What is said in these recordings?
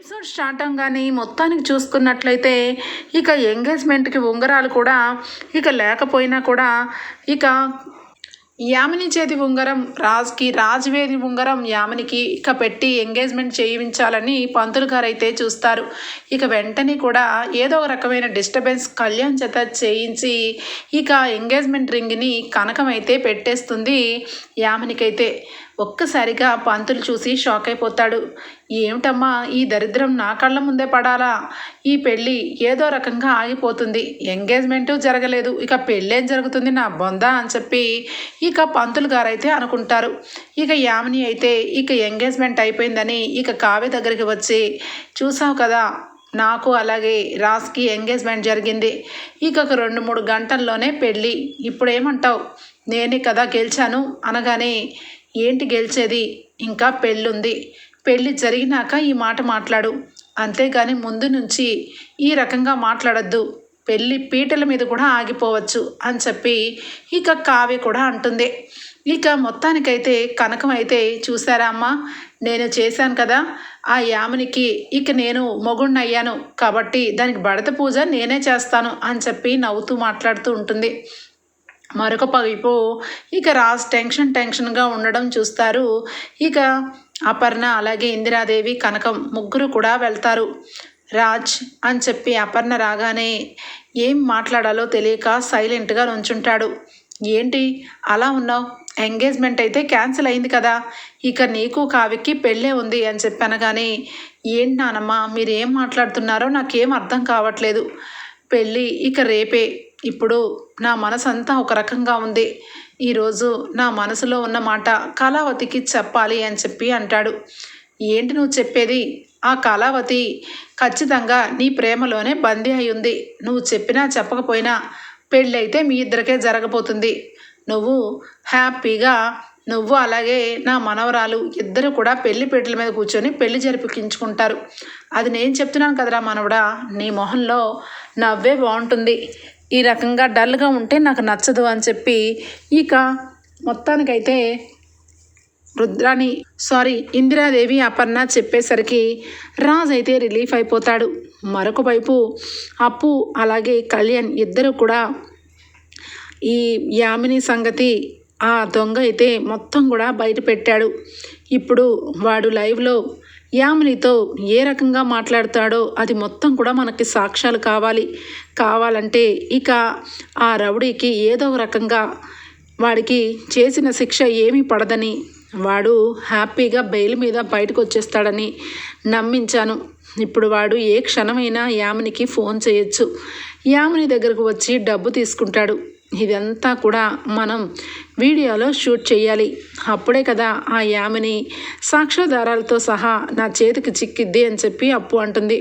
Episode start అవగానే మొత్తానికి చూసుకున్నట్లయితే ఇక ఎంగేజ్మెంట్కి ఉంగరాలు కూడా ఇక లేకపోయినా కూడా ఇక యామిని చేతి ఉంగరం రాజ్కి రాజువేది ఉంగరం యామినికి ఇక పెట్టి ఎంగేజ్మెంట్ చేయించాలని పంతులు గారు అయితే చూస్తారు. ఇక వెంటనే కూడా ఏదో ఒక రకమైన డిస్టర్బెన్స్ కళ్యాణ్ చేత చేయించి ఇక ఎంగేజ్మెంట్ రింగ్ని కనకం అయితే పెట్టేస్తుంది యామినికైతే. ఒక్కసారిగా పంతులు చూసి షాక్ అయిపోతాడు. ఏమిటమ్మా ఈ దరిద్రం నా కళ్ళ ముందే పడాలా? ఈ పెళ్ళి ఏదో రకంగా ఆగిపోతుంది. ఎంగేజ్మెంటు జరగలేదు. ఇక పెళ్ళేం జరుగుతుంది నా బొందా అని చెప్పి ఇక పంతులు గారైతే అనుకుంటారు. ఇక యామిని అయితే ఇక ఎంగేజ్మెంట్ అయిపోయిందని ఇక కావ్య దగ్గరికి వచ్చి చూసావు కదా నాకు అలాగే రాస్కి ఎంగేజ్మెంట్ జరిగింది. ఇక ఒక రెండు మూడు గంటల్లోనే పెళ్ళి. ఇప్పుడు ఏమంటావు నేనే కదా గెలిచాను. అనగానే ఏంటి గెలిచేది? ఇంకా పెళ్ళుంది. పెళ్ళి జరిగినాక ఈ మాట మాట్లాడు. అంతేగాని ముందు నుంచి ఈ రకంగా మాట్లాడద్దు. పెళ్ళి పీటల మీద కూడా ఆగిపోవచ్చు అని చెప్పి ఇక కావ్య కూడా అంటుంది. ఇక మొత్తానికైతే కనకం అయితే చూసారా అమ్మా? నేను చేశాను కదా. ఆ యామునికి ఇక నేను మొగుణ్ణయ్యాను కాబట్టి దానికి బడత పూజ నేనే చేస్తాను అని చెప్పి నవ్వుతూ మాట్లాడుతూ ఉంటుంది. మరొక పైపు. ఇక రాజ్ టెన్షన్ టెన్షన్గా ఉండడం చూస్తారు. ఇక అపర్ణ అలాగే ఇందిరాదేవి కనకం ముగ్గురు కూడా వెళ్తారు. రాజ్ అని చెప్పి అపర్ణ రాగానే ఏం మాట్లాడాలో తెలియక సైలెంట్గా నుంచుంటాడు. ఏంటి? అలా ఉన్నావు? ఎంగేజ్మెంట్ అయితే క్యాన్సిల్ అయింది కదా. ఇక నీకు కావికి పెళ్ళే ఉంది అని చెప్పాను కానీ ఏంటి నానమ్మ మీరు ఏం మాట్లాడుతున్నారో నాకేం అర్థం కావట్లేదు. పెళ్ళి ఇక రేపే. ఇప్పుడు నా మనసు అంతా ఒక రకంగా ఉంది. ఈరోజు నా మనసులో ఉన్న మాట కళావతికి చెప్పాలి అని చెప్పి అంటాడు. ఏంటి నువ్వు చెప్పేది? ఆ కళావతి ఖచ్చితంగా నీ ప్రేమలోనే బందీ అయి ఉంది. నువ్వు చెప్పినా చెప్పకపోయినా పెళ్ళైతే మీ ఇద్దరికే జరగబోతుంది. నువ్వు హ్యాపీగా నువ్వు అలాగే నా మనవరాలు ఇద్దరు కూడా పెళ్ళి పెట్టల మీద కూర్చొని పెళ్ళి జరిపించుకుంటారు. అది నేను చెప్తున్నాను కదరా మనవడా నీ మొహంలో నవ్వే బాగుంటుంది. ఈ రకంగా డల్గా ఉంటే నాకు నచ్చదు అని చెప్పి ఇక మొత్తానికైతే రుద్రాని సారీ ఇందిరాదేవి అపర్ణ చెప్పేసరికి రాజ్ అయితే రిలీఫ్ అయిపోతాడు. మరొక వైపు అప్పు అలాగే కళ్యాణ్ ఇద్దరు కూడా ఈ యామిని సంగతి ఆ దొంగ అయితే మొత్తం కూడా బయట పెట్టాడు. ఇప్పుడు వాడు లైవ్లో యామినితో ఏ రకంగా మాట్లాడతాడో అది మొత్తం కూడా మనకి సాక్ష్యాలు కావాలి. కావాలంటే ఇక ఆ రౌడీకి ఏదో రకంగా వాడికి చేసిన శిక్ష ఏమీ పడదని వాడు హ్యాపీగా బెయిల్ మీద బయటకు వచ్చేస్తాడని నమ్మించాను. ఇప్పుడు వాడు ఏ క్షణమైనా యామినికి ఫోన్ చేయొచ్చు. యామిని దగ్గరకు వచ్చి డబ్బు తీసుకుంటాడు. ఇదంతా కూడా మనం వీడియోలో షూట్ చేయాలి. అప్పుడే కదా ఆ యామిని సాక్ష్యాధారాలతో సహా నా చేతికి చిక్కిద్ది అని చెప్పి అప్పు అంటుంది.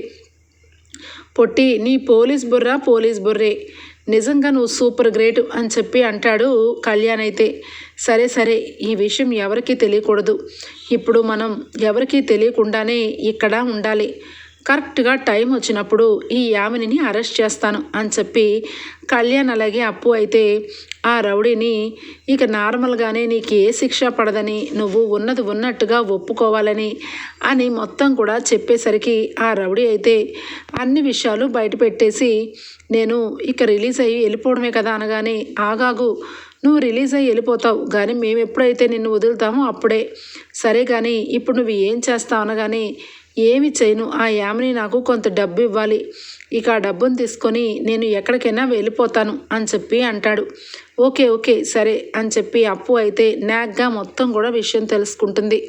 పొట్టి నీ పోలీస్ బుర్రా పోలీస్ బుర్రే. నిజంగా నువ్వు సూపర్ గ్రేట్ అని చెప్పి అంటాడు కళ్యాణ్ అయితే. సరే సరే ఈ విషయం ఎవరికీ తెలియకూడదు. ఇప్పుడు మనం ఎవరికీ తెలియకుండానే ఇక్కడ ఉండాలి. కరెక్ట్గా టైం వచ్చినప్పుడు ఈ యామినిని అరెస్ట్ చేస్తాను అని చెప్పి కళ్యాణ్ అలాగే అప్పు అయితే ఆ రౌడీని ఇక నార్మల్గానే నీకు ఏ శిక్ష పడదని నువ్వు ఉన్నది ఉన్నట్టుగా ఒప్పుకోవాలని అని మొత్తం కూడా చెప్పేసరికి ఆ రౌడీ అయితే అన్ని విషయాలు బయటపెట్టేసి నేను ఇక రిలీజ్ అయ్యి వెళ్ళిపోవడమే కదా అనగానే ఆగాగు నువ్వు రిలీజ్ అయ్యి వెళ్ళిపోతావు కానీ మేము ఎప్పుడైతే నిన్ను వదులుతామో అప్పుడే. సరే కానీ ఇప్పుడు నువ్వు ఏం చేస్తావు అనగానే ఏమి చేయను. ఆ యామిని నాకు కొంత డబ్బు ఇవ్వాలి. ఇక ఆ డబ్బును తీసుకొని నేను ఎక్కడికైనా వెళ్ళిపోతాను అని చెప్పి అంటాడు. ఓకే ఓకే సరే అని చెప్పి అప్పు అయితే నాగ్గా మొత్తం కూడా విషయం తెలుసుకుంటుంది.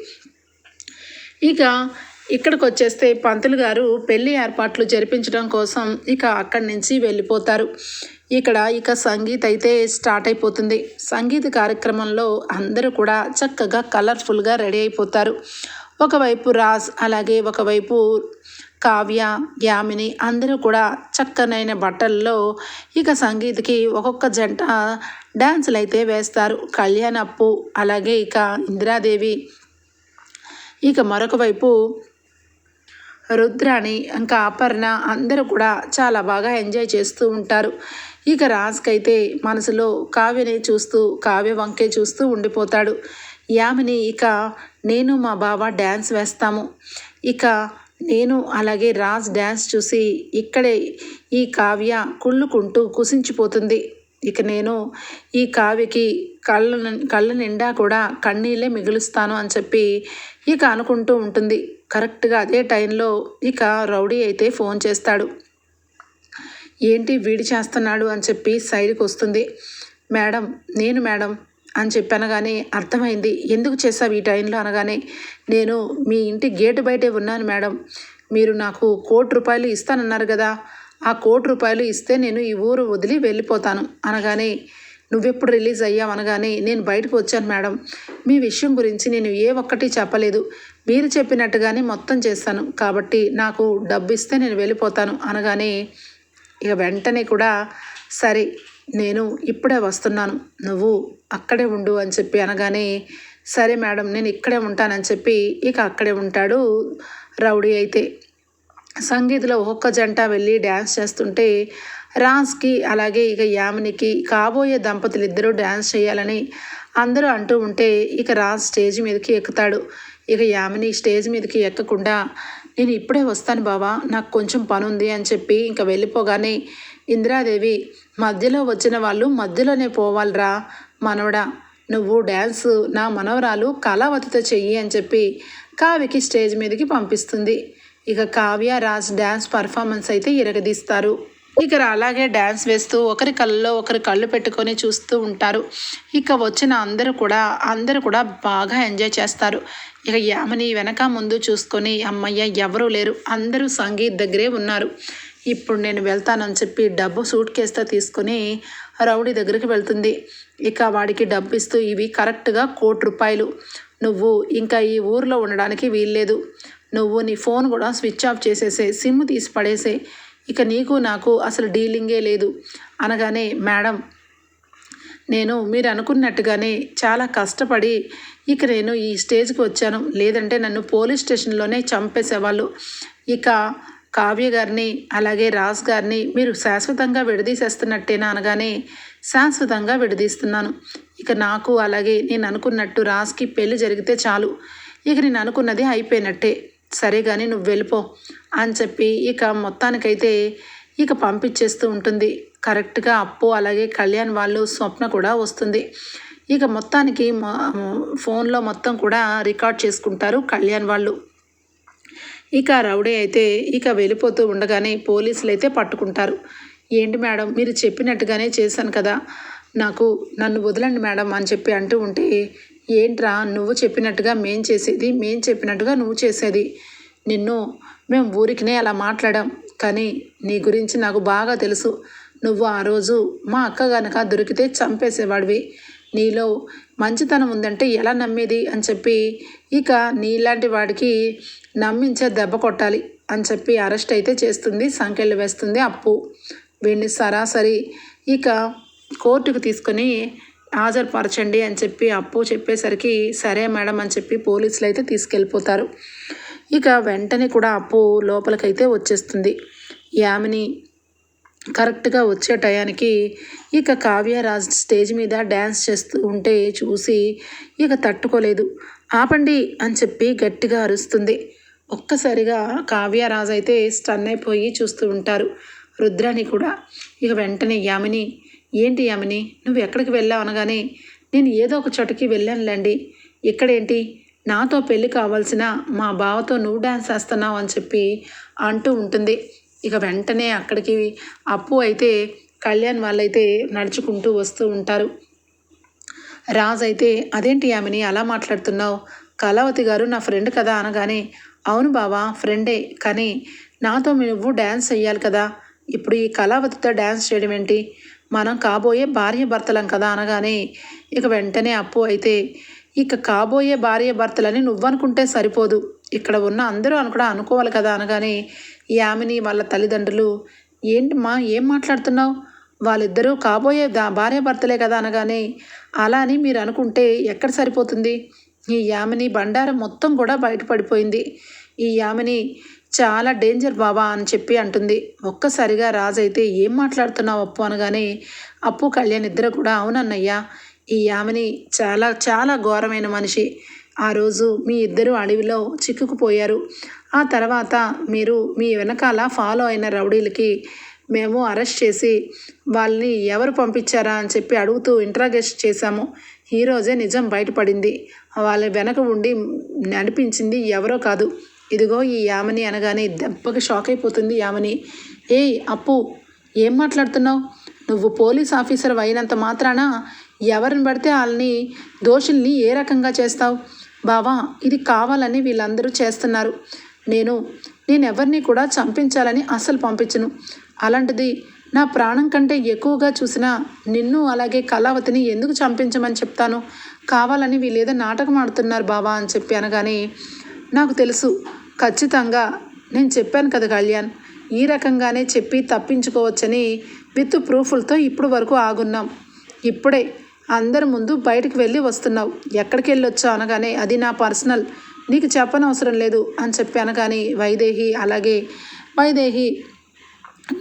ఇక ఇక్కడికి వచ్చేస్తే పంతులు గారు పెళ్ళి ఏర్పాట్లు జరిపించడం కోసం ఇక అక్కడి నుంచి వెళ్ళిపోతారు. ఇక్కడ ఇక సంగీత్ అయితే స్టార్ట్ అయిపోతుంది. సంగీత కార్యక్రమంలో అందరూ కూడా చక్కగా కలర్ఫుల్గా రెడీ అయిపోతారు. ఒకవైపు రాజ్ అలాగే ఒకవైపు కావ్య యామిని అందరూ కూడా చక్కనైన బట్టల్లో ఇక సంగీత్కి ఒక్కొక్క జంట డ్యాన్సులు అయితే వేస్తారు. కళ్యాణప్పు అలాగే ఇక ఇందిరాదేవి. ఇక మరొక వైపు రుద్రాణి ఇంకా అపర్ణ అందరూ కూడా చాలా బాగా ఎంజాయ్ చేస్తూ ఉంటారు. ఇక రాజ్కైతే మనసులో కావ్యని చూస్తూ కావ్య వంకే చూస్తూ ఉండిపోతాడు. యామిని ఇక నేను మా బావ డ్యాన్స్ వేస్తాము. ఇక నేను అలాగే రాజ్ డ్యాన్స్ చూసి ఇక్కడే ఈ కావ్య కుళ్ళుకుంటూ కుసించిపోతుంది. ఇక నేను ఈ కావ్యకి కళ్ళ కళ్ళ నిండా కూడా కన్నీళ్ళే మిగులుస్తాను అని చెప్పి ఇక అనుకుంటూ ఉంటుంది. కరెక్ట్గా అదే టైంలో ఇక రౌడీ అయితే ఫోన్ చేస్తాడు. ఏంటి వీడి చేస్తున్నాడు అని చెప్పి సైడ్కి వస్తుంది. మేడం నేను మేడం అని చెప్పి అనగానే అర్థమైంది. ఎందుకు చేసావు ఈ టైంలో? అనగానే నేను మీ ఇంటి గేటు బయటే ఉన్నాను మేడం. మీరు నాకు కోటి రూపాయలు ఇస్తానన్నారు కదా. ఆ కోటి రూపాయలు ఇస్తే నేను ఈ ఊరు వదిలి వెళ్ళిపోతాను. అనగానే నువ్వెప్పుడు రిలీజ్ అయ్యావు? అనగానే నేను బయటకు వచ్చాను మేడం. మీ విషయం గురించి నేను ఏ ఒక్కటి చెప్పలేదు. మీరు చెప్పినట్టుగానే మొత్తం చేస్తాను. కాబట్టి నాకు డబ్బు ఇస్తే నేను వెళ్ళిపోతాను. అనగానే ఇక వెంటనే కూడా సరే నేను ఇప్పుడే వస్తున్నాను. నువ్వు అక్కడే ఉండు అని చెప్పి అనగానే సరే మేడం నేను ఇక్కడే ఉంటానని చెప్పి ఇక అక్కడే ఉంటాడు రౌడీ అయితే. సంగీత్లో ఒక్కొక్క జంట వెళ్ళి డ్యాన్స్ చేస్తుంటే రాజ్కి అలాగే ఇక యామినికి కాబోయే దంపతులు ఇద్దరూ డ్యాన్స్ చేయాలని అందరూ అంటూ ఉంటే ఇక రాజ్ స్టేజ్ మీదకి ఎక్కుతాడు. ఇక యామిని స్టేజ్ మీదకి ఎక్కకుండా నేను ఇప్పుడే వస్తాను బావా నాకు కొంచెం పని ఉంది అని చెప్పి ఇంకా వెళ్ళిపోగానే ఇందిరాదేవి మధ్యలో వచ్చిన వాళ్ళు మధ్యలోనే పోవాలిరా. మనవడా నువ్వు డ్యాన్స్ నా మనవరాలు కళావతితో చెయ్యి అని చెప్పి కావ్యకి స్టేజ్ మీదకి పంపిస్తుంది. ఇక కావ్య రాజ్ డ్యాన్స్ పర్ఫార్మెన్స్ అయితే ఇరగదీస్తారు. ఇక అలాగే డ్యాన్స్ వేస్తూ ఒకరి కళ్ళలో ఒకరి కళ్ళు పెట్టుకొని చూస్తూ ఉంటారు. ఇక వచ్చిన అందరూ కూడా అందరూ కూడా బాగా ఎంజాయ్ చేస్తారు. ఇక యామని వెనక ముందు చూసుకొని అమ్మయ్య ఎవరూ లేరు. అందరూ సంగీత్ దగ్గరే ఉన్నారు. ఇప్పుడు నేను వెళ్తానని చెప్పి డబ్బు సూట్ కేస్తో తీసుకొని రౌడీ దగ్గరికి వెళ్తుంది. ఇక వాడికి డబ్బు ఇస్తూ ఇవి కరెక్ట్గా కోటి రూపాయలు. నువ్వు ఇంకా ఈ ఊర్లో ఉండడానికి వీల్లేదు. నువ్వు నీ ఫోన్ కూడా స్విచ్ ఆఫ్ చేసేసే సిమ్ తీసి పడేసే. ఇక నీకు నాకు అసలు డీలింగే లేదు. అనగానే మేడం నేను మీరు అనుకున్నట్టుగానే చాలా కష్టపడి ఇక నేను ఈ స్టేజ్కి వచ్చాను. లేదంటే నన్ను పోలీస్ స్టేషన్లోనే చంపేసేవాళ్ళు. ఇక కావ్య గారిని అలాగే రాజ్ గారిని మీరు శాశ్వతంగా విడదీసేస్తున్నట్టేనా అనగానే శాశ్వతంగా విడదీస్తున్నాను. ఇక నాకు అలాగే నేను అనుకున్నట్టు రాజ్కి పెళ్ళి జరిగితే చాలు. ఇక నేను అనుకున్నది అయిపోయినట్టే. సరే కానీ నువ్వు వెళ్ళిపో అని చెప్పి ఇక మొత్తానికైతే ఇక పంపించేస్తూ ఉంటుంది. కరెక్ట్గా అప్పు అలాగే కళ్యాణ్ వాళ్ళు స్వప్న కూడా వస్తుంది. ఇక మొత్తానికి ఫోన్లో మొత్తం కూడా రికార్డ్ చేసుకుంటారు కళ్యాణ్ వాళ్ళు. ఇక రౌడీ అయితే ఇక వెళ్ళిపోతూ ఉండగానే పోలీసులు అయితే పట్టుకుంటారు. ఏంటి మేడం మీరు చెప్పినట్టుగానే చేశాను కదా. నాకు నన్ను వదలండి మేడం అని చెప్పి అంటూ ఉంటే ఏంట్రా నువ్వు చెప్పినట్టుగా మేం చేసేది మేం చెప్పినట్టుగా నువ్వు చేసేది. నిన్ను మేము ఊరికినే అలా మాట్లాడాం. కానీ నీ గురించి నాకు బాగా తెలుసు. నువ్వు ఆ రోజు మా అక్క గనక దొరికితే చంపేసేవాడివి. నీలో మంచితనం ఉందంటే ఎలా నమ్మేది? అని చెప్పి ఇక నీలాంటి వాడికి నమ్మించే దెబ్బ కొట్టాలి అని చెప్పి అరెస్ట్ అయితే చేస్తుంది సంకెళ్ళు వేస్తుంది అప్పు. వీడిని సరాసరి ఇక కోర్టుకు తీసుకొని హాజరుపరచండి అని చెప్పి అప్పు చెప్పేసరికి సరే మేడం అని చెప్పి పోలీసులు అయితే తీసుకెళ్ళిపోతారు. ఇక వెంటనే కూడా అప్పు లోపలికైతే వచ్చేస్తుంది. యామిని కరెక్ట్గా వచ్చే టయానికి ఇక కావ్యరాజ్ స్టేజ్ మీద డ్యాన్స్ చేస్తూ ఉంటే చూసి ఇక తట్టుకోలేదు. ఆపండి అని చెప్పి గట్టిగా అరుస్తుంది. ఒక్కసారిగా కావ్యరాజు అయితే స్టన్ అయిపోయి చూస్తూ ఉంటారు. రుద్రాని కూడా ఇక వెంటనే యామిని ఏంటి యామిని? నువ్వు ఎక్కడికి వెళ్ళావు అనగానే నేను ఏదో ఒక చోటకి వెళ్ళానులేండి. ఇక్కడేంటి? నాతో పెళ్ళి కావాల్సిన మా బావతో నువ్వు డ్యాన్స్ వేస్తున్నావు అని చెప్పి అంటూ ఉంటుంది. ఇక వెంటనే అక్కడికి అప్పు అయితే కళ్యాణ్ వాళ్ళైతే నడుచుకుంటూ వస్తూ ఉంటారు. రాజు అయితే అదేంటి ఆమెని అలా మాట్లాడుతున్నావు? కళావతి గారు నా ఫ్రెండ్ కదా అనగానే అవును బావా ఫ్రెండే. కానీ నాతో నువ్వు డ్యాన్స్ చెయ్యాలి కదా. ఇప్పుడు ఈ కళావతితో డ్యాన్స్ చేయడం ఏంటి? మనం కాబోయే భార్య భర్తలం కదా అనగానే ఇక వెంటనే అప్పు అయితే ఇక కాబోయే భార్య భర్తలని నువ్వనుకుంటే సరిపోదు. ఇక్కడ ఉన్న అందరూ అని కూడా అనుకోవాలి కదా అనగానే యామిని వాళ్ళ తల్లిదండ్రులు ఏంటి మా ఏం మాట్లాడుతున్నావు? వాళ్ళిద్దరూ కాబోయే దా భార్య భర్తలే కదా అనగానే అలా అని మీరు అనుకుంటే ఎక్కడ సరిపోతుంది? ఈ యామిని బండారం మొత్తం కూడా బయటపడిపోయింది. ఈ యామిని చాలా డేంజర్ బాబా అని చెప్పి అంటుంది. ఒక్కసారిగా రాజైతే ఏం మాట్లాడుతున్నావు అప్పు అనగానే అప్పు కళ్యాణ్ ఇద్దరు కూడా అవునన్నయ్యా. ఈ యామిని చాలా చాలా ఘోరమైన మనిషి. ఆ రోజు మీ ఇద్దరు అడవిలో చిక్కుకుపోయారు. ఆ తర్వాత మీరు మీ వెనకాల ఫాలో అయిన రౌడీలకి మేము అరెస్ట్ చేసి వాళ్ళని ఎవరు పంపించారా అని చెప్పి అడుగుతూ ఇంట్రాగేషన్ చేశాము. ఈరోజే నిజం బయటపడింది. వాళ్ళ వెనక ఉండి నడిపించింది ఎవరో కాదు. ఇదిగో ఈ యామని అనగానే దెబ్బకి షాక్ అయిపోతుంది యామని. ఏయ్ అప్పు ఏం మాట్లాడుతున్నావు? నువ్వు పోలీస్ ఆఫీసర్ అయినంత మాత్రాన ఎవరిని పడితే వాళ్ళని దోషుల్ని ఏ రకంగా చేస్తావు? బావా ఇది కావాలని వీళ్ళందరూ చేస్తున్నారు. నేను నేను ఎవరిని కూడా చంపించాలని అసలు పంపించను. అలాంటిది నా ప్రాణం కంటే ఎక్కువగా చూసిన నిన్ను అలాగే కళావతిని ఎందుకు చంపించమని చెప్తాను? కావాలని వీళ్ళేదో నాటకం ఆడుతున్నారు బావా అని చెప్పి అనగానే నాకు తెలుసు ఖచ్చితంగా నేను చెప్పాను కదా కళ్యాణ్ ఈ రకంగానే చెప్పి తప్పించుకోవచ్చని విత్ ప్రూఫ్లతో ఇప్పుడు వరకు ఆగున్నాం. ఇప్పుడే అందరి ముందు బయటకు వెళ్ళి వస్తున్నావు. ఎక్కడికి వెళ్ళొచ్చా అనగానే అది నా పర్సనల్. నీకు చెప్పనవసరం లేదు అని చెప్పి అనగానే వైదేహి అలాగే వైదేహి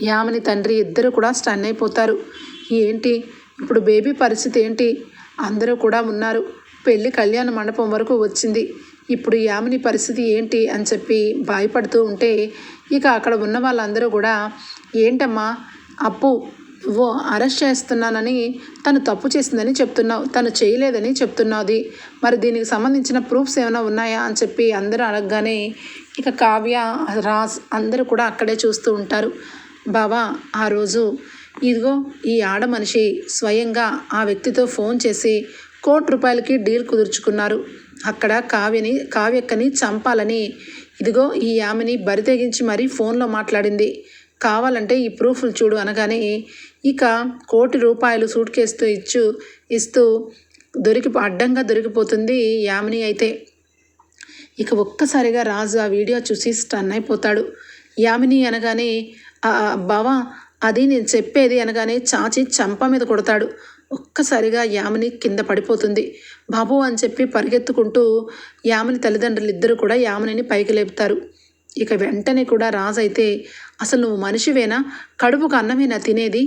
యామని తండ్రి ఇద్దరు కూడా స్టన్ అయిపోతారు. ఏంటి? ఇప్పుడు బేబీ పరిస్థితి ఏంటి? అందరూ కూడా ఉన్నారు. పెళ్ళి కళ్యాణ మండపం వరకు వచ్చింది. ఇప్పుడు యామిని పరిస్థితి ఏంటి అని చెప్పి భయపడుతూ ఉంటే ఇక అక్కడ ఉన్న వాళ్ళందరూ కూడా ఏంటమ్మా అప్పు నువ్వు అరెస్ట్ చేస్తున్నానని తను తప్పు చేసిందని చెప్తున్నావు తను చేయలేదని చెప్తున్నాది. మరి దీనికి సంబంధించిన ప్రూఫ్స్ ఏమైనా ఉన్నాయా? అని చెప్పి అందరూ అడగగానే ఇక కావ్య రాజ్ అందరూ కూడా అక్కడే చూస్తూ ఉంటారు. బావా ఆ రోజు ఇదిగో ఈ ఆడ మనిషి స్వయంగా ఆ వ్యక్తితో ఫోన్ చేసి కోటి రూపాయలకి డీల్ కుదుర్చుకున్నారు. అక్కడ కావ్యని కావ్యక్కని చంపాలని ఇదిగో ఈ ఆమెని బరితెగించి మరీ ఫోన్లో మాట్లాడింది. కావాలంటే ఈ ప్రూఫ్లు చూడు అనగానే ఇక కోటి రూపాయలు సూట్ కేసుతో ఇచ్చు ఇస్తూ దొరికి అడ్డంగా దొరికిపోతుంది యామిని అయితే. ఇక ఒక్కసారిగా రాజు ఆ వీడియో చూసి స్టన్ అయిపోతాడు. యామిని అనగానే "ఆ, బావా అది నేను చెప్పేది అనగానే చాచి చంప మీద కొడతాడు. ఒక్కసారిగా యామిని కింద పడిపోతుంది. బాబు అని చెప్పి పరిగెత్తుకుంటూ యామిని తల్లిదండ్రులు ఇద్దరు కూడా యామినిని పైకి లేపుతారు. ఇక వెంటనే కూడా రాజు అయితే అసలు నువ్వు మనిషివేనా? కడుపుకు అన్నమేనా తినేది?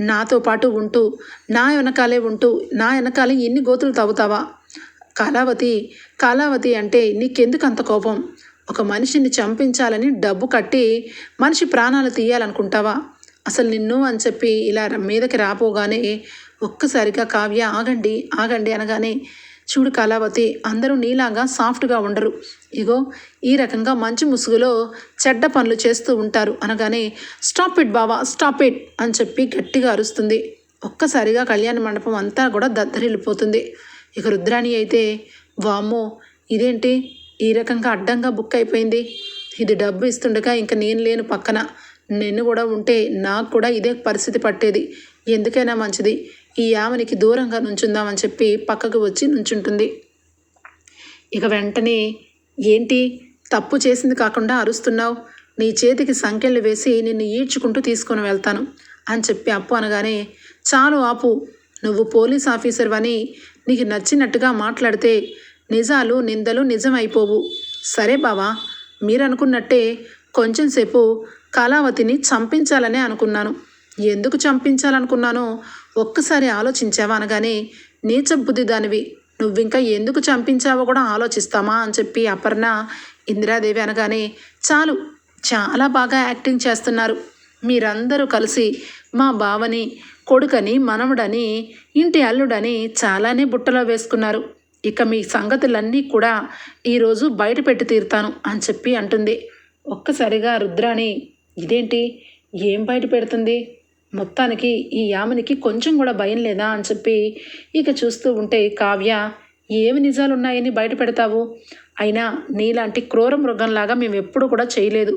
నాతో పాటు ఉంటూ నా వెనకాలే ఉంటూ నా వెనకాలే ఎన్ని గోతులు తవ్వుతావా? కళావతి కళావతి అంటే నీకెందుకు అంత కోపం? ఒక మనిషిని చంపించాలని డబ్బు కట్టి మనిషి ప్రాణాలు తీయాలనుకుంటావా? అసలు నిన్ను అని చెప్పి ఇలా మీదకి రాపోగానే ఒక్కసారిగా కావ్య ఆగండి ఆగండి అనగానే చూడు కళావతి అందరూ నీలాగా సాఫ్ట్గా ఉండరు. ఇగో ఈ రకంగా మంచి ముసుగులో చెడ్డ పనులు చేస్తూ ఉంటారు అనగానే స్టాప్ ఇట్ బావా స్టాప్ ఇట్ అని చెప్పి గట్టిగా అరుస్తుంది. ఒక్కసారిగా కళ్యాణ మండపం అంతా కూడా దద్దరిల్లిపోతుంది. ఇక రుద్రాణి అయితే వామ్మో ఇదేంటి? ఈ రకంగా అడ్డంగా బుక్ అయిపోయింది. ఇది డబ్బు ఇస్తుండగా ఇంకా నేను లేను పక్కన. నేను కూడా ఉంటే నాకు కూడా ఇదే పరిస్థితి పట్టేది. ఎందుకైనా మంచిది. ఈ ఆమెనికి దూరంగా నుంచుందామని చెప్పి పక్కకు వచ్చి నుంచుంటుంది. ఇక వెంటనే ఏంటి? తప్పు చేసింది కాకుండా అరుస్తున్నావు? నీ చేతికి సంకెళ్ళు వేసి నిన్ను ఈడ్చుకుంటూ తీసుకొని వెళ్తాను అని చెప్పి అప్పు అనగానే చాలు ఆపు. నువ్వు పోలీస్ ఆఫీసర్ అని నీకు నచ్చినట్టుగా మాట్లాడితే నిజాలు నిందలు నిజమైపోవు. సరే బావా మీరు అనుకున్నట్టే కళావతిని చంపించాలనే అనుకున్నాను. ఎందుకు చంపించాలనుకున్నానో ఒక్కసారి ఆలోచించావా అనగానే నీచ బుద్ధి దానివి. నువ్వింకా ఎందుకు చంపించావో కూడా ఆలోచిస్తామా అని చెప్పి అపర్ణ ఇందిరాదేవి అనగానే చాలు చాలా బాగా యాక్టింగ్ చేస్తున్నారు. మీరందరూ కలిసి మా బావని కొడుకని మనవడని ఇంటి అల్లుడని చాలానే బుట్టలో వేసుకున్నారు. ఇక మీ సంగతులన్నీ కూడా ఈరోజు బయట పెట్టి తీరుతాను అని చెప్పి అంటుంది. ఒక్కసారిగా రుద్రాణి ఇదేంటి? ఏం బయట పెడుతుంది? మొత్తానికి ఈ యామనికి కొంచెం కూడా భయం లేదా అని చెప్పి ఇక చూస్తూ ఉంటే కావ్య ఏమి నిజాలున్నాయని బయట పెడతావు? అయినా నీలాంటి క్రూర మృగంలాగా మేము ఎప్పుడు కూడా చేయలేదు.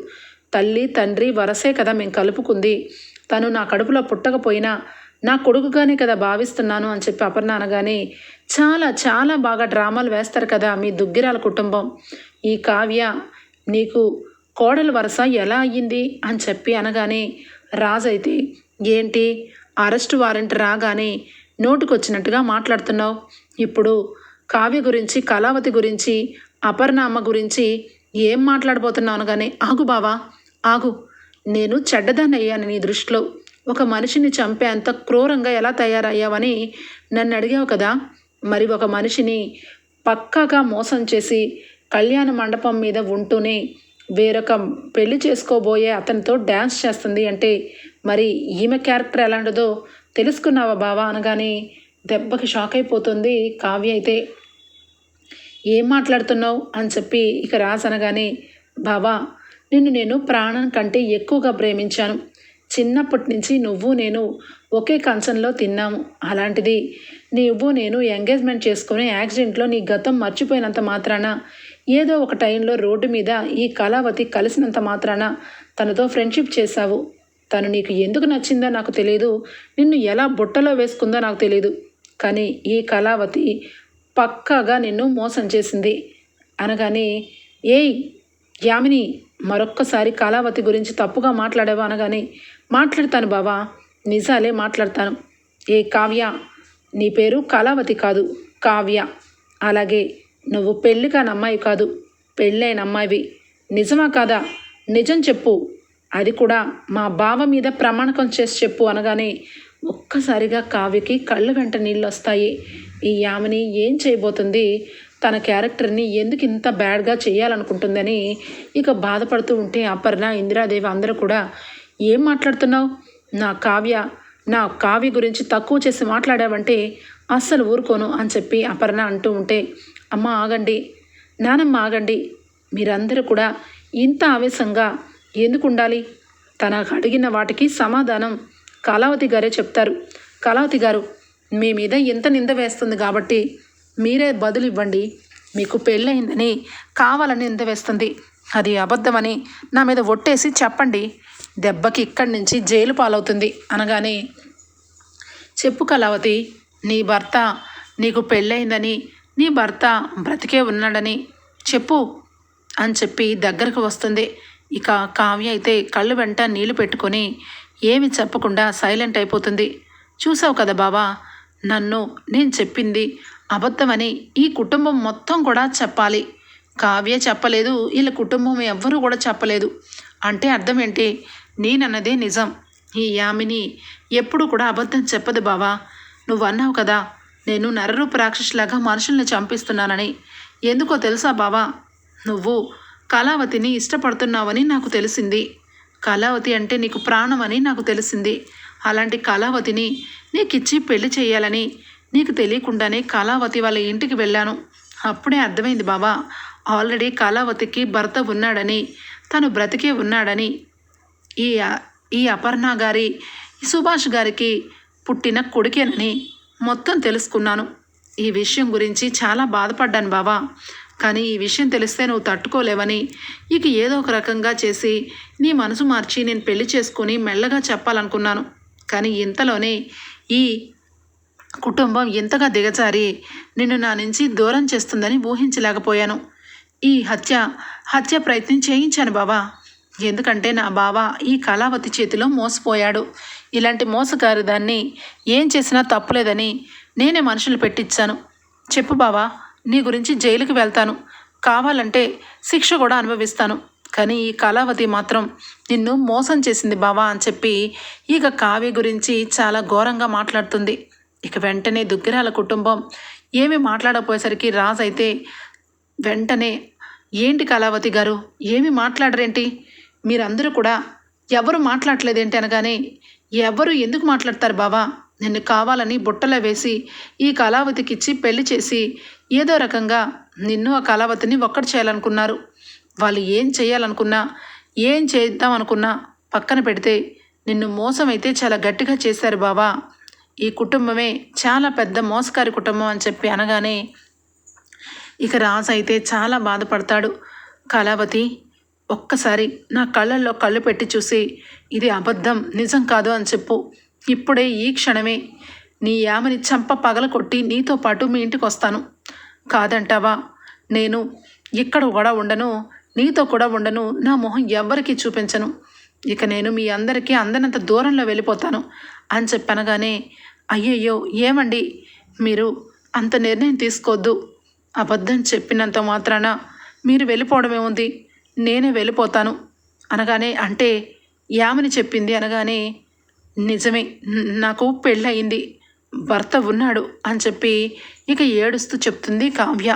తల్లి తండ్రి వరసే కదా మేము కలుపుకుంది. తను నా కడుపులో పుట్టకపోయినా నా కొడుకుగానే కదా భావిస్తున్నాను అని చెప్పి అపర్ణ అనగానే చాలా చాలా బాగా డ్రామాలు వేస్తారు కదా మీ దుగ్గిరాల కుటుంబం. ఈ కావ్య నీకు కోడలు వరస ఎలా అయ్యింది అని చెప్పి అనగానే రాజైతే ఏంటి? అరెస్ట్ వారెంట్ రాగానే నోటుకొచ్చినట్టుగా మాట్లాడుతున్నావు. ఇప్పుడు కావ్య గురించి కళావతి గురించి అపర్ణ అమ్మ గురించి ఏం మాట్లాడబోతున్నావు అనగానే ఆగు బావా ఆగు. నేను చెడ్డదాన్ని అయ్యాను నీ దృష్టిలో. ఒక మనిషిని చంపేంత క్రూరంగా ఎలా తయారయ్యావని నన్ను అడిగావు కదా. మరి ఒక మనిషిని పక్కాగా మోసం చేసి కళ్యాణ మండపం మీద ఉంటూనే వేరొక పెళ్ళి చేసుకోబోయే అతనితో డ్యాన్స్ చేస్తుంది అంటే మరి ఈమె క్యారెక్టర్ ఎలాంటిదో తెలుసుకున్నావా బావా అనగానే దెబ్బకి షాక్ అయిపోతుంది కావ్య అయితే. ఏం మాట్లాడుతున్నావు అని చెప్పి ఇక రాజ్ అనగానే బావా నిన్ను నేను ప్రాణం కంటే ఎక్కువగా ప్రేమించాను. చిన్నప్పటి నుంచి నువ్వు నేను ఒకే కంచంలో తిన్నాము. అలాంటిది నువ్వు నేను ఎంగేజ్మెంట్ చేసుకుని యాక్సిడెంట్లో నీ గతం మర్చిపోయినంత మాత్రాన ఏదో ఒక టైంలో రోడ్డు మీద ఈ కళావతి కలిసినంత మాత్రాన తనతో ఫ్రెండ్షిప్ చేశావు. తను నీకు ఎందుకు నచ్చిందో నాకు తెలియదు నిన్ను ఎలా బుట్టలో వేసుకుందో నాకు తెలియదు కానీ ఈ కళావతి పక్కాగా నిన్ను మోసం చేసింది. అనగానే ఏయ్ యామిని మరొక్కసారి కళావతి గురించి తప్పుగా మాట్లాడావా అనగానే మాట్లాడతాను బావా నిజాలే మాట్లాడతాను. ఏ కావ్య నీ పేరు కళావతి కాదు కావ్య. అలాగే నువ్వు పెళ్ళి కాని అమ్మాయి కాదు. పెళ్ళైన అమ్మాయివి. నిజమా కాదా? నిజం చెప్పు. అది కూడా మా బావ మీద ప్రమాణకం చేసి చెప్పు అనగానే ఒక్కసారిగా కావ్యకి కళ్ళు వెంట నీళ్ళు వస్తాయి ఈ ఆమెని ఏం చేయబోతుంది? తన క్యారెక్టర్ని ఎందుకు ఇంత బ్యాడ్గా చేయాలనుకుంటుందని ఇక బాధపడుతూ ఉంటే అపర్ణ ఇందిరాదేవి అందరూ కూడా ఏం మాట్లాడుతున్నావు? నా కావ్య నా కావ్య గురించి తక్కువ చేసి మాట్లాడావంటే అస్సలు ఊరుకోను అని చెప్పి అపర్ణ అంటూ ఉంటే అమ్మ ఆగండి నానమ్మ ఆగండి. మీరందరూ కూడా ఇంత ఆవేశంగా ఎందుకు ఉండాలి? తనకు అడిగిన వాటికి సమాధానం కళావతి గారే చెప్తారు. కళావతి గారు మీ మీద ఎంత నింద వేస్తుంది కాబట్టి మీరే బదులు ఇవ్వండి. మీకు పెళ్ళయిందని కావాలని నింద వేస్తుంది. అది అబద్ధమని నా మీద ఒట్టేసి చెప్పండి. దెబ్బకి ఇక్కడి నుంచి జైలు పాలవుతుంది అనగానే చెప్పు కళావతి నీ భర్త నీకు పెళ్ళయిందని నీ భర్త బ్రతికే ఉన్నాడని చెప్పు అని చెప్పి దగ్గరకు వస్తుంది. ఇక కావ్య అయితే కళ్ళు వెంట నీళ్ళు పెట్టుకొని ఏమి చెప్పకుండా సైలెంట్ అయిపోతుంది. చూసావు కదా బావా నన్ను నేను చెప్పింది అబద్ధమని ఈ కుటుంబం మొత్తం కూడా చెప్పాలి. కావ్య చెప్పలేదు వీళ్ళ కుటుంబం ఎవ్వరూ కూడా చెప్పలేదు. అంటే అర్థం ఏంటి నేనన్నదే నిజం. ఈ యామిని ఎప్పుడు కూడా అబద్ధం చెప్పదు బావా. నువ్వు అన్నావు కదా నేను నరరూప రాక్షసులాగా మనుషుల్ని చంపిస్తున్నానని. ఎందుకో తెలుసా బావా? నువ్వు కళావతిని ఇష్టపడుతున్నావని నాకు తెలిసింది. కళావతి అంటే నీకు ప్రాణం అని నాకు తెలిసింది. అలాంటి కళావతిని నీకిచ్చి పెళ్ళి చేయాలని నీకు తెలియకుండానే కళావతి వాళ్ళ ఇంటికి వెళ్ళాను. అప్పుడే అర్థమైంది బాబా ఆల్రెడీ కళావతికి భర్త ఉన్నాడని తను బ్రతికే ఉన్నాడని. ఈ ఈ అపర్ణ గారి సుభాష్ గారికి పుట్టిన కొడుకేనని. మొత్తం తెలుసుకున్నాను. ఈ విషయం గురించి చాలా బాధపడ్డాను బావా. కానీ ఈ విషయం తెలిస్తే నువ్వు తట్టుకోలేవని. ఇక ఏదో ఒక రకంగా చేసి నీ మనసు మార్చి నేను పెళ్ళి చేసుకుని మెల్లగా చెప్పాలనుకున్నాను. కానీ ఇంతలోనే ఈ కుటుంబం ఎంతగా దిగజారి నిన్ను నా నుంచి దూరం చేస్తుందని ఊహించలేకపోయాను. ఈ హత్య హత్య ప్రయత్నం చేయించాను బావా. ఎందుకంటే నా బావ ఈ కళావతి చేతిలో మోసపోయాడు. ఇలాంటి మోసగారు దాన్ని ఏం చేసినా తప్పులేదని నేనే మనుషులు పెట్టించాను చెప్పు బావా నీ గురించి జైలుకి వెళ్తాను. కావాలంటే శిక్ష కూడా అనుభవిస్తాను. కానీ ఈ కళావతి మాత్రం నిన్ను మోసం చేసింది బావా అని చెప్పి ఇక కావ్య గురించి చాలా ఘోరంగా మాట్లాడుతుంది. ఇక వెంటనే దుగ్గిరాల కుటుంబం ఏమి మాట్లాడకపోయేసరికి రాజు అయితే వెంటనే ఏంటి కళావతి గారు? ఏమి మాట్లాడరేంటి? మీరందరూ కూడా ఎవరు మాట్లాడలేదేంటి అనగానే ఎవరు ఎందుకు మాట్లాడతారు బావా? నిన్ను కావాలని బుట్టలో వేసి ఈ కళావతికి ఇచ్చి పెళ్ళి చేసి ఏదో రకంగా నిన్ను ఆ కళావతిని ఒక్కటి చేయాలనుకున్నారు. వాళ్ళు ఏం చేయాలనుకున్నా ఏం చేద్దాం అనుకున్నా పక్కన పెడితే నిన్ను మోసం అయితే చాలా గట్టిగా చేశారు బావా. ఈ కుటుంబమే చాలా పెద్ద మోసకారి కుటుంబం అని చెప్పి అనగానే ఇక రాజు అయితే చాలా బాధపడతాడు. కళావతి ఒక్కసారి నా కళ్ళల్లో కళ్ళు పెట్టి చూసి ఇది అబద్ధం నిజం కాదు అని చెప్పు. ఇప్పుడే ఈ క్షణమే నీ యామని చంప పగల కొట్టి నీతో పాటు మీ ఇంటికి వస్తాను. కాదంటావా? నేను ఇక్కడ కూడా ఉండను నీతో కూడా ఉండను నా మొహం ఎవ్వరికీ చూపించను. ఇక నేను మీ అందరికీ అందనంత దూరంలో వెళ్ళిపోతాను అని చెప్పనగానే అయ్యయ్యో ఏమండి? మీరు అంత నిర్ణయం తీసుకోవద్దు అబద్ధం చెప్పినంత మాత్రాన మీరు వెళ్ళిపోవడమే ఉంది. నేనే వెళ్ళిపోతాను. అనగానే అంటే యామని చెప్పింది. అనగానే నిజమే నాకు పెళ్ళయింది. భర్త ఉన్నాడు అని చెప్పి ఇక ఏడుస్తూ చెప్తుంది కావ్య.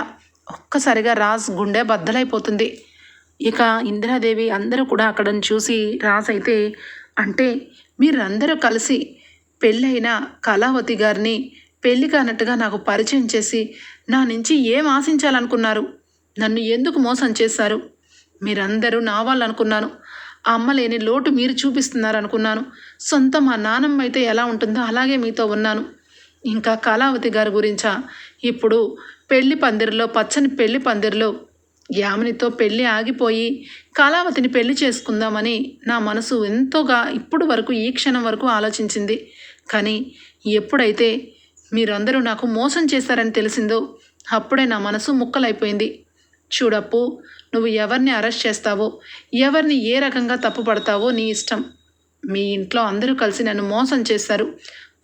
ఒక్కసారిగా రాజ్ గుండె బద్దలైపోతుంది. ఇక ఇందిరాదేవి అందరూ కూడా అక్కడని చూసి రాజైతే అంటే మీరందరూ కలిసి పెళ్ళైన కళావతి గారిని పెళ్ళి కానట్టుగా నాకు పరిచయం చేసి నా నుంచి ఏం ఆశించాలనుకున్నారు? నన్ను ఎందుకు మోసం చేశారు? మీరందరూ నా వాళ్ళు అనుకున్నాను ఆ అమ్మ లేని లోటు మీరు చూపిస్తున్నారు అనుకున్నాను సొంత మా నానమ్మ అయితే ఎలా ఉంటుందో అలాగే మీతో ఉన్నాను. ఇంకా కళావతి గారి గురించా? ఇప్పుడు పెళ్ళి పందిరిలో పచ్చని పెళ్ళి పందిరిలో యామినితో పెళ్ళి ఆగిపోయి కళావతిని పెళ్ళి చేసుకుందామని నా మనసు ఎంతోగా ఇప్పుడు వరకు ఈ క్షణం వరకు ఆలోచించింది. కానీ ఎప్పుడైతే మీరందరూ నాకు మోసం చేశారని తెలిసిందో అప్పుడే నా మనసు ముక్కలైపోయింది. చూడప్పు. నువ్వు ఎవరిని అరెస్ట్ చేస్తావో ఎవరిని ఏ రకంగా తప్పు పడతావో నీ ఇష్టం. మీ ఇంట్లో అందరూ కలిసి నన్ను మోసం చేశారు.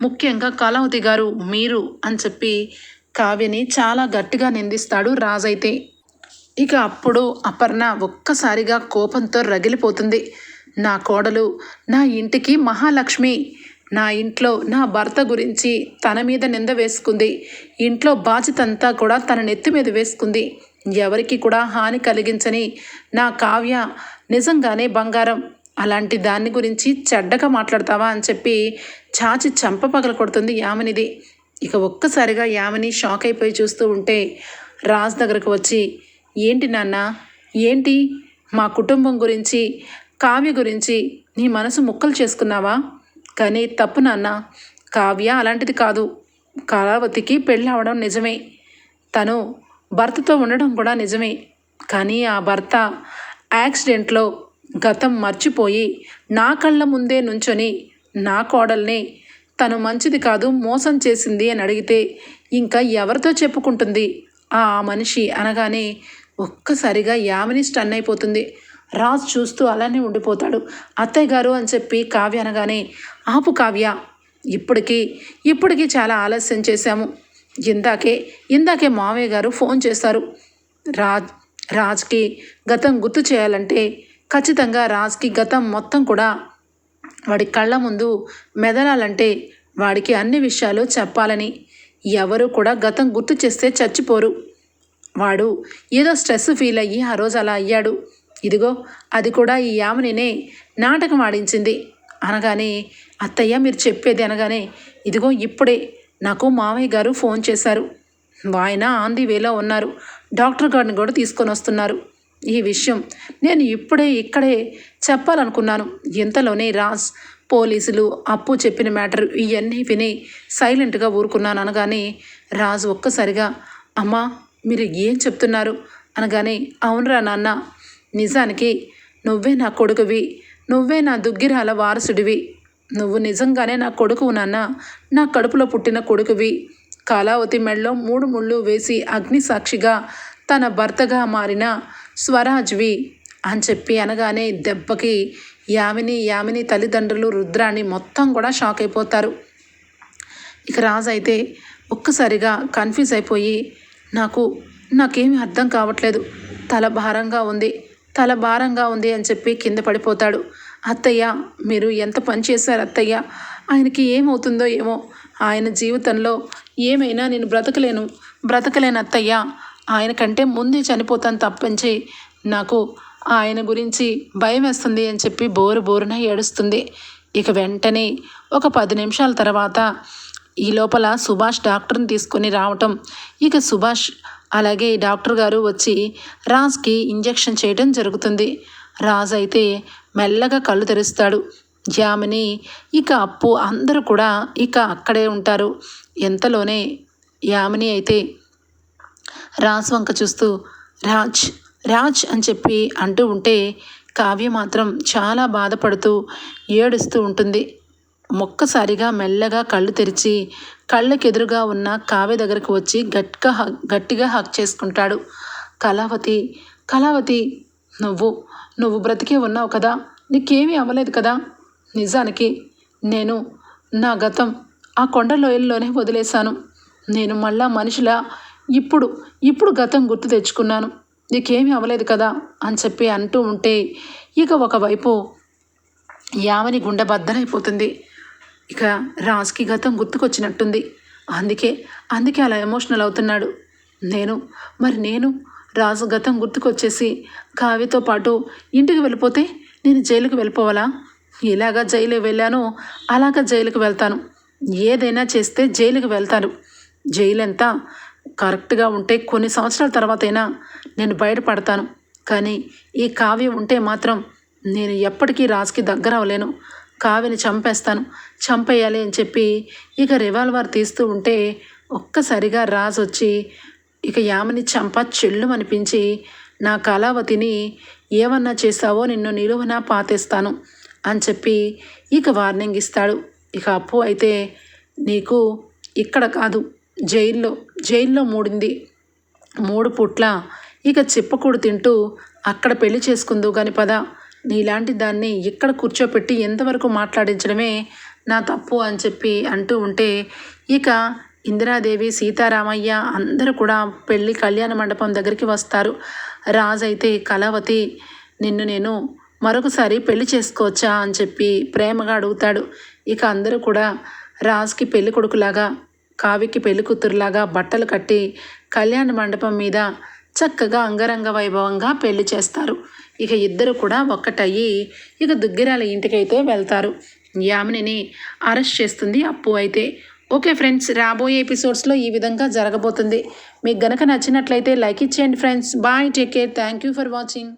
ముఖ్యంగా కళావతి గారు మీరు అని చెప్పి కావ్యని చాలా గట్టిగా నిందిస్తాడు రాజైతే ఇక అప్పుడు అపర్ణ ఒక్కసారిగా కోపంతో రగిలిపోతుంది. నా కోడలు నా ఇంటికి మహాలక్ష్మి. నా ఇంట్లో నా భర్త గురించి తన మీద నింద వేసుకుంది. ఇంట్లో బాధ్యతంతా కూడా తన నెత్తి మీద వేసుకుంది. ఎవరికి కూడా హాని కలిగించని నా కావ్య నిజంగానే బంగారం. అలాంటి దాన్ని గురించి చెడ్డగా మాట్లాడతావా అని చెప్పి చాచి చంప పగల కొడుతుంది యామినిది. ఇక ఒక్కసారిగా యామిని షాక్ అయిపోయి చూస్తూ ఉంటే రాజ్ దగ్గరకు వచ్చి ఏంటి నాన్న? ఏంటి? మా కుటుంబం గురించి కావ్య గురించి నీ మనసు ముక్కలు చేసుకున్నావా? కానీ తప్పు నాన్న. కావ్య అలాంటిది కాదు. కళావతికి పెళ్ళి అవడం నిజమే. తను భర్తతో ఉండడం కూడా నిజమే. కానీ ఆ భర్త యాక్సిడెంట్లో గతం మర్చిపోయి నా కళ్ళ ముందే నుంచొని నా కోడల్ని తను మంచిది కాదు మోసం చేసింది అని అడిగితే ఇంకా ఎవరితో చెప్పుకుంటుంది? ఆ మనిషి అనగానే ఒక్కసారిగా యామిని స్టన్ అయిపోతుంది. రాజు చూస్తూ అలానే ఉండిపోతాడు. అత్తయ్య గారు అని చెప్పి కావ్య అనగానే ఆపు కావ్య ఇప్పటికీ ఇప్పటికీ చాలా ఆలస్యం చేశాము. ఇందాకే ఇందాకే మావయ్య గారు ఫోన్ చేశారు. రాజ్ రాజ్కి గతం గుర్తు చేయాలంటే ఖచ్చితంగా రాజ్కి గతం మొత్తం కూడా వాడి కళ్ళ ముందు మెదలాలంటే వాడికి అన్ని విషయాలు చెప్పాలని. ఎవరు కూడా గతం గుర్తు చేస్తే చచ్చిపోరు. వాడు ఏదో స్ట్రెస్ ఫీల్ అయ్యి ఆ రోజు అలా అయ్యాడు. ఇదిగో అది కూడా ఈ యామనినే నాటకం ఆడించింది. అనగానే అత్తయ్య మీరు చెప్పేది అనగానే ఇదిగో ఇప్పుడే నాకు మావయ్య గారు ఫోన్ చేశారు. ఆయన ఆన్ ది వేలో ఉన్నారు. డాక్టర్ గారిని కూడా తీసుకొని వస్తున్నారు. ఈ విషయం నేను ఇప్పుడే ఇక్కడే చెప్పాలనుకున్నాను. ఇంతలోనే రాజ్ పోలీసులు అప్పు చెప్పిన మ్యాటర్ ఇవన్నీ విని సైలెంట్గా ఊరుకున్నాను అనగానే రాజు ఒక్కసారిగా అమ్మా మీరు ఏం చెప్తున్నారు? అనగానే అవునరా నాన్న నిజానికి నువ్వే నా కొడుకువి. నువ్వే నా దుగ్గిరాల వారసుడివి. నువ్వు నిజంగానే నా కొడుకువు నాన్న. నా కడుపులో పుట్టిన కొడుకువి. కాలావతి మెడలో మూడు ముళ్ళు వేసి అగ్ని సాక్షిగా తన భర్తగా మారిన స్వరాజ్వి అని చెప్పి అనగానే దెబ్బకి యామిని యామిని తల్లిదండ్రులు రుద్రాణి మొత్తం కూడా షాక్ అయిపోతారు. ఇక రాజు అయితే ఒక్కసారిగా కన్ఫ్యూజ్ అయిపోయి నాకు నాకేమీ అర్థం కావట్లేదు. తల భారంగా ఉంది. తల భారంగా ఉంది అని చెప్పి కింద పడిపోతాడు. అత్తయ్య మీరు ఎంత పని చేశారు అత్తయ్య? ఆయనకి ఏమవుతుందో ఏమో. ఆయన జీవితంలో ఏమైనా నేను బ్రతకలేను. బ్రతకలేను అత్తయ్య. ఆయన కంటే ముందే చనిపోతాను తప్పించి నాకు ఆయన గురించి భయం వేస్తుంది అని చెప్పి బోరు బోరున ఏడుస్తుంది. ఇక వెంటనే ఒక పది నిమిషాల తర్వాత ఈ లోపల సుభాష్ డాక్టర్ని తీసుకొని రావటం. ఇక సుభాష్ అలాగే డాక్టర్ గారు వచ్చి రాజ్కి ఇంజెక్షన్ చేయడం జరుగుతుంది. రాజ్ అయితే మెల్లగా కళ్ళు తెరుస్తాడు. జామిని ఇక అప్పు అందరూ కూడా ఇక అక్కడే ఉంటారు. ఎంతలోనే యామిని అయితే రాజ్ వంక చూస్తూ రాజ్ రాజ్ అని చెప్పి అంటూ ఉంటే కావ్య మాత్రం చాలా బాధపడుతూ ఏడుస్తూ ఉంటుంది. ఒక్కసారిగా మెల్లగా కళ్ళు తెరిచి కళ్ళకెదురుగా ఉన్న కావ్య దగ్గరకు వచ్చి గట్టిగా హక్ గట్టిగా హక్ చేసుకుంటాడు. కళావతి కళావతి నువ్వు నువ్వు బ్రతికే ఉన్నావు కదా. నీకేమీ అవ్వలేదు కదా. నిజానికి నేను నా గతం ఆ కొండ లోయల్లోనే వదిలేశాను. నేను మళ్ళా మనిషిలా ఇప్పుడు ఇప్పుడు గతం గుర్తు తెచ్చుకున్నాను. నీకేమీ అవ్వలేదు కదా అని చెప్పి అంటూ ఉంటే ఇక ఒకవైపు యావని గుండె బద్దలైపోతుంది. ఇక రాజ్కి గతం గుర్తుకొచ్చినట్టుంది. అందుకే అందుకే అలా ఎమోషనల్ అవుతున్నాడు. నేను మరి నేను రాజు గతం గుర్తుకొచ్చేసి కావ్యతో పాటు ఇంటికి వెళ్ళిపోతే నేను జైలుకి వెళ్ళిపోవాలా? ఇలాగ జైలు వెళ్ళానో అలాగా జైలుకి వెళ్తాను. ఏదైనా చేస్తే జైలుకి వెళ్తాను. జైలు ఎంత కరెక్ట్గా ఉంటే కొన్ని సంవత్సరాల తర్వాత అయినా నేను బయటపడతాను. కానీ ఈ కావ్యం ఉంటే మాత్రం నేను ఎప్పటికీ రాజుకి దగ్గర అవ్వలేను. కావ్యని చంపేస్తాను. చంపేయాలి అని చెప్పి ఇక రివాల్వర్ తీస్తూ ఉంటే ఒక్కసారిగా రాజు వచ్చి ఇక యామని చంప చెల్లుమనిపించి నా కళావతిని ఏమన్నా చేశావో నిన్ను నిలువన పాతేస్తాను అని చెప్పి ఇక వార్నింగ్ ఇస్తాడు. ఇక అప్పు అయితే నీకు ఇక్కడ కాదు జైల్లో జైల్లో మూడింది. మూడు పుట్ల ఇక చిప్పకూడు తింటూ అక్కడ పెళ్ళి చేసుకుందు కాని పద. నీలాంటి దాన్ని ఇక్కడ కూర్చోపెట్టి ఎంతవరకు మాట్లాడించడమే నా తప్పు అని చెప్పి అంటూ ఉంటే ఇక ఇందిరాదేవి సీతారామయ్య అందరూ కూడా పెళ్ళి కళ్యాణ మండపం దగ్గరికి వస్తారు. రాజు అయితే కళావతి నిన్ను నేను మరొకసారి పెళ్ళి చేసుకోవచ్చా అని చెప్పి ప్రేమగా అడుగుతాడు. ఇక అందరూ కూడా రాజుకి పెళ్ళి కొడుకులాగా కావికి పెళ్ళి కూతురులాగా బట్టలు కట్టి కళ్యాణ మండపం మీద చక్కగా అంగరంగ వైభవంగా పెళ్ళి చేస్తారు. ఇక ఇద్దరు కూడా ఒక్కటయ్యి ఇక దుగ్గిరాల ఇంటికైతే వెళ్తారు. యామినిని అరెస్ట్ చేస్తుంది అప్పు అయితే. ఓకే ఫ్రెండ్స్ రాబోయే ఎపిసోడ్స్లో ఈ విధంగా జరగబోతుంది. మీకు గనక నచ్చినట్లయితే లైక్ ఇచ్చేయండి friends. Bye take care. Thank you for watching.